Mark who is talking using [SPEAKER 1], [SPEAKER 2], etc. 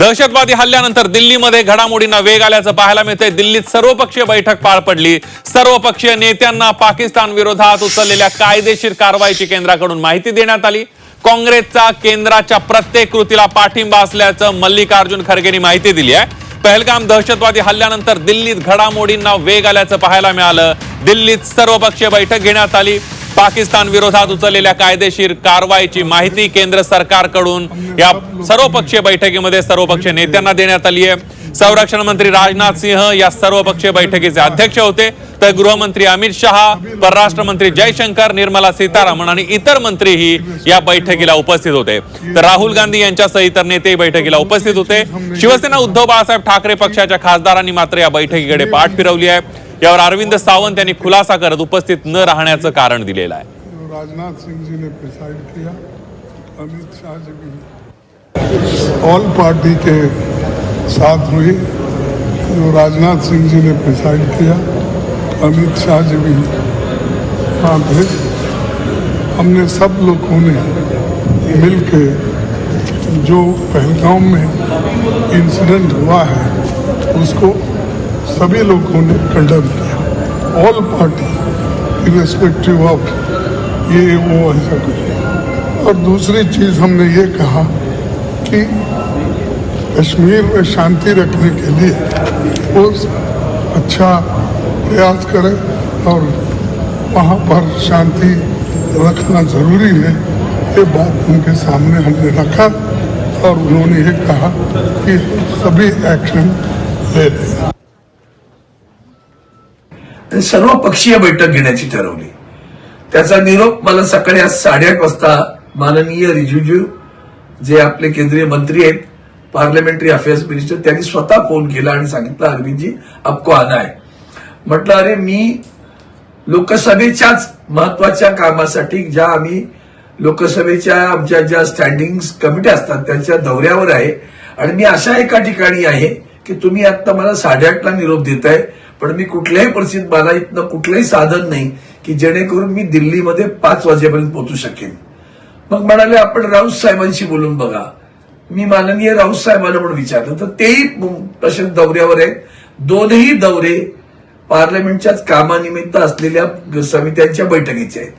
[SPEAKER 1] दहशतवादी हल्ल्यानंतर दिल्लीमध्ये घडामोडींना वेग आल्याचं पाहायला मिळतंय. दिल्लीत सर्वपक्षीय बैठक पार पडली. सर्वपक्षीय नेत्यांना पाकिस्तान विरोधात उचललेल्या कायदेशीर कारवाईची केंद्राकडून माहिती देण्यात आली. काँग्रेसचा केंद्राच्या प्रत्येक कृतीला पाठिंबा असल्याचं मल्लिकार्जुन खरगेंनी माहिती दिली आहे. पहलगाम दहशतवादी हल्ल्यानंतर दिल्लीत घडामोडींना वेग आल्याचं पाहायला मिळालं. दिल्लीत सर्वपक्षीय बैठक घेण्यात आली. पाकिस्तान विरोधात उचललेल्या कायदेशीर कारवाईची माहिती केंद्र सरकारकडून या सर्वपक्षीय बैठकीमध्ये सर्वपक्षीय नेत्यांना देण्यात आली आहे. संरक्षण मंत्री राजनाथ सिंह या सर्वपक्षीय बैठकीचे अध्यक्ष होते. तर गृहमंत्री अमित शहा परराष्ट्र मंत्री जयशंकर निर्मला सीतारामन आणि इतर मंत्रीही या बैठकीला उपस्थित होते. तर राहुल गांधी यांच्यासह इतर नेते बैठकीला उपस्थित होते. शिवसेना उद्धव बाळासाहेब ठाकरे पक्षाच्या खासदारांनी मात्र या बैठकीकडे पाठ फिरवली आहे. यावर अरविंद सावंत यांनी खुलासा करत उपस्थित न राहण्याचं कारण दिलेलं आहे.
[SPEAKER 2] राजनाथ सिंह जी ने प्रिसाइड किया. अमित शाह जी भी ऑल पार्टी के साथ हुई. जो राजनाथ सिंह जी ने प्रिसाइड किया अमित शाह जी भी साथ है हमने सब लोगों ने मिल के जो पहलगाम में इंसिडेंट हुआ है उसको सभी लोगों ने कंडम किया। ऑल पार्टी इरेस्पेक्टिव ऑफ़ ये, वो, ऐसा कुछ। और दूसरी चीज़ हमने ये कहा कि कश्मीर में शांति रखने के लिए वो अच्छा प्रयास करें और वहाँ पर शांति रखना ज़रूरी है, ये बात उनके सामने हमने रखा और उन्होंने ये कहा कि सभी एक्शन ले लें।
[SPEAKER 3] आणि सर्व पक्षीय बैठक घेण्याची ठरवली. त्याचा निरोप मला सकाळी आज साडेआठ वाजता माननीय रिजिजू जे आपले केंद्रीय मंत्री आहेत पार्लमेंटरी अफेअर्स मिनिस्टर त्यांनी स्वतः फोन केला आणि सांगितलं अरविंदजी आपको आना आहे म्हटलं अरे मी लोकसभेच्याच महत्त्वाच्या कामासाठी ज्या आम्ही लोकसभेच्या आमच्या ज्या स्टँडिंग कमिटी असतात त्यांच्या दौऱ्यावर आहे आणि मी अशा एका ठिकाणी आहे की तुम्ही आता मला साडेआठला निरोप देताय पण मी कुठल्याही परिस्थितीत मला इथनं कुठलंही साधन नाही की जेणेकरून मी दिल्लीमध्ये पाच वाजेपर्यंत पोहोचू शकेन. मग म्हणाले आपण राऊत साहेबांशी बोलून बघा. मी माननीय राऊत साहेबांना पण विचारलं तर तेही तसे दौऱ्यावर आहेत. दोनही दौरे पार्लमेंटच्याच कामानिमित्त असलेल्या समित्यांच्या बैठकीचे आहेत.